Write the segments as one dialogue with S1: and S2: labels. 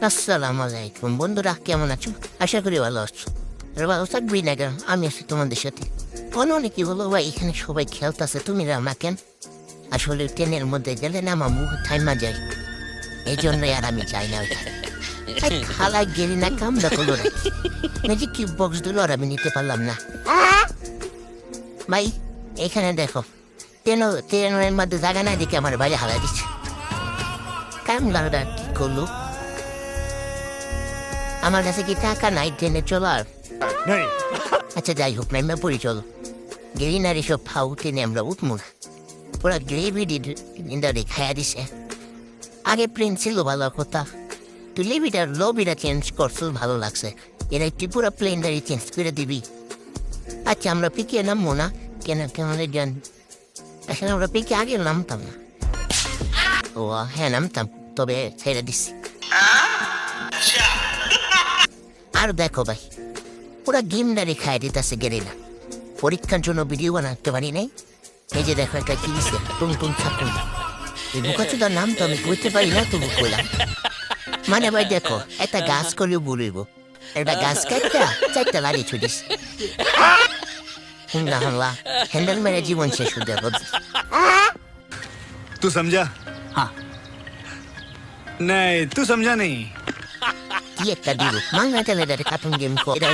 S1: আসসালামু আলাইকুম বন্ধুরা, কেমন আছো? আশা করি ভালো আছো। আর ভালো থাকবি না কেন? আমি আছি তোমাদের সাথে। অনেকে কি বলো ভাই? এখানে সবাই খেলতেছে। তুমি রামা কেন? আসলে ট্রেনের মধ্যে গেলে না আমার মুখ থাইমা যায়। এই জন্যই আর আমি যাই না ওইখানে। খালা গেলি না, কামড়া করল না। ম্যাজিক কিউব বক্স দিল আর আমি নিতে পারলাম না। ভাই, এখানে দেখো। ট্রেন ট্রেনের মধ্যে জায়গা নাই দেখে আমার বাইরে হারা দিচ্ছে কামড়াটা কি করল? আমার কাছে কি টাকা নাই ট্রেনে চলার আচ্ছা যাই হোক নাইমা পড়ি চলো গ্রিনার এসব ফাউ ট্রেনে আমরা উঠমু পুরা গ্রেভি ইন্দারে খায়া দিছে আগে প্লেন ছিল ভালো কথা তুই লেবিটার লবিটা চেঞ্জ করছ ভালো লাগছে এরা একটি পুরো প্লেনটারই চেঞ্জ করে দিবি আচ্ছা আমরা পিকে নামবো না কেন কেমন জান এখন আমরা পিকে আগে নামতাম না ও হ্যাঁ নামতাম তবে ছেড়ে দিছি আর দেখো ভাই পুরা গেমদারি খাই দিতেছে গেরিলা পরীক্ষার জন্য ভিডিও বানাতে পারি নাই এই যে দেখো একটা কি দিছে টুং টুং ছাটুন এই বোকাচুদার নাম তো আমি কইতে পারি না তবু কইলাম মানে ভাই দেখো একটা গাছ করেও বলিব একটা গাছ কাটটা চারটা লাড়ি ছুটিস হুঙ্গা হামলা হ্যান্ডেল মেরে জীবন শেষ হতে হবে
S2: तू समझा हाँ नहीं तू समझा नहीं
S1: কি একটা দিব। মাংনা ছেলেটারে কার্টুন গেম করে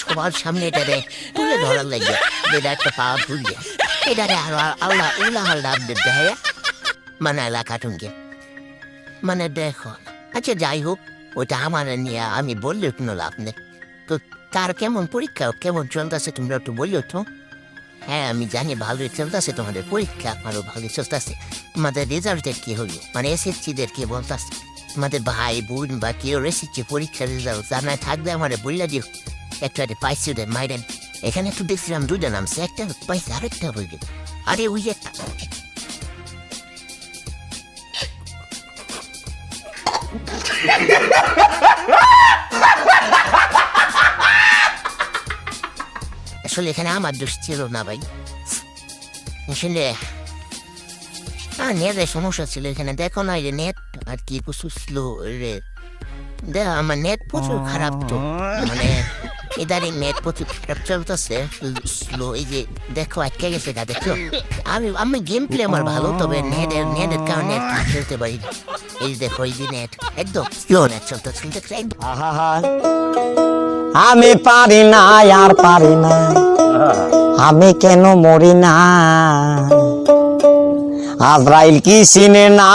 S1: সবার সামনে এটারে তুলে ধরার লাগে এটা একটা পাওয়ার তুলবে এটারে আরও আল্লাহ উল্লাহ আল্লাহ আপডেট দেয় মানে আল্লাহ কার্টুন গেম। মানে দেখো আচ্ছা যাই হোক ওটা আমার নিয়ে আমি বললে কোনো লাভ নেই। তো তার কেমন পরীক্ষা? কেমন চলতেছে তোমরা একটু বলল তো। হ্যাঁ আমি জানি ভালোই চলতেছে, তোমাদের পরীক্ষা আমারও ভালোই চলতেছে। তোমাদের রেজাল্টের কি হলো? মানে এসএসসিদের কি বলতেছে? তোমাদের ভাই, বোন বা কেউ এসেছে পরীক্ষার রেজাল্ট জানায় থাকবে আমার বললা দিও। একটা পাইছি ওদের মাইরেন। এখানে তো দেখছিলাম দুইটা নামছে একটা পাইছে, আরেকটা হয়ে গেল আরে ওই একটা, আসলে এখানে আমার দোষ ছিল না ভাই। আসলে হ্যাঁ নেটের সমস্যা ছিল এখানে, দেখো না যে নেট। আর কি প্রচুর স্লো রে। দেখ আমার নেট প্রচুর খারাপ তো। মানে ইদারিং নেট প্রচুর খারাপ চলতেছে স্লো এই যে দেখো আটকে গেছে গা দেখো আমি আমি গেম প্লে আমার ভালো তবে নেটের নেটের কারণে খেলতে পারি। এই দেখো এই যে নেট একদম স্লো নেট চলতেছে
S3: আমি পারি না আর পারি না। আমি কেন মরি না? আজরাইল কি চিনে না?